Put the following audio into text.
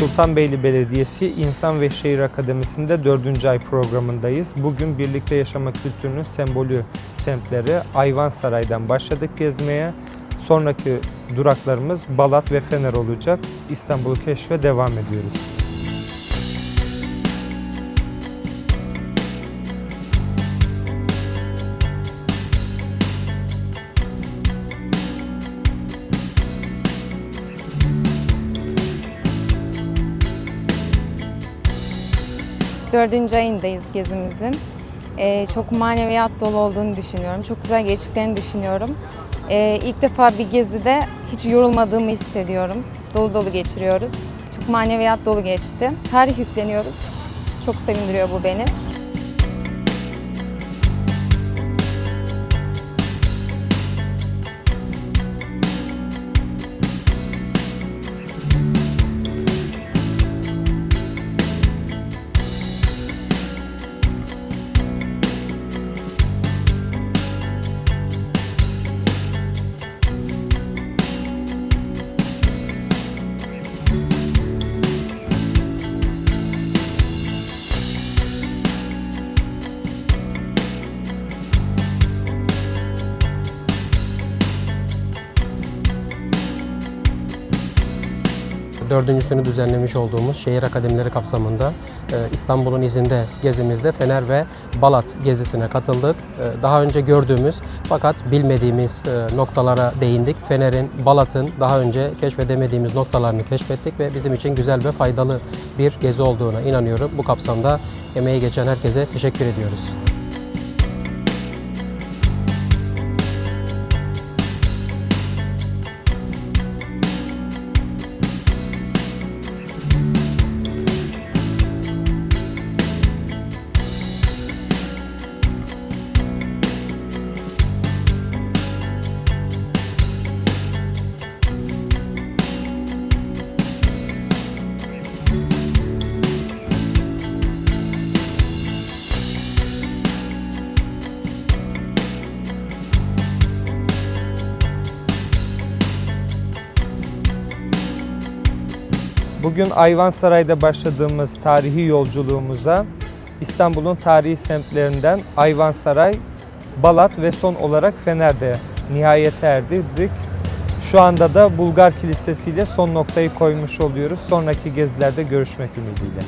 Sultanbeyli Belediyesi İnsan ve Şehir Akademisi'nde 4. ay programındayız. Bugün birlikte yaşama kültürünün sembolü semtleri Ayvansaray'dan başladık gezmeye. Sonraki duraklarımız Balat ve Fener olacak. İstanbul'u keşfe devam ediyoruz. Dördüncü ayındayız gezimizin. Ee, çok maneviyat dolu olduğunu düşünüyorum. Çok güzel geçtiklerini düşünüyorum. Ee, ilk defa bir gezide hiç yorulmadığımı hissediyorum. Dolu dolu geçiriyoruz. Çok maneviyat dolu geçti. Tarih yükleniyoruz. Çok sevindiriyor bu beni. Dördüncüsünü düzenlemiş olduğumuz şehir akademileri kapsamında e, İstanbul'un izinde gezimizde Fener ve Balat gezisine katıldık. E, Daha önce gördüğümüz fakat bilmediğimiz e, noktalara değindik. Fener'in, Balat'ın daha önce keşfedemediğimiz noktalarını keşfettik ve bizim için güzel ve faydalı bir gezi olduğuna inanıyorum. Bu kapsamda emeği geçen herkese teşekkür ediyoruz. Bugün Ayvansaray'da başladığımız tarihi yolculuğumuza İstanbul'un tarihi semtlerinden Ayvansaray, Balat ve son olarak Fener'de nihayete erdirdik. Şu anda da Bulgar Kilisesi ile son noktayı koymuş oluyoruz. Sonraki gezilerde görüşmek ümidiyle.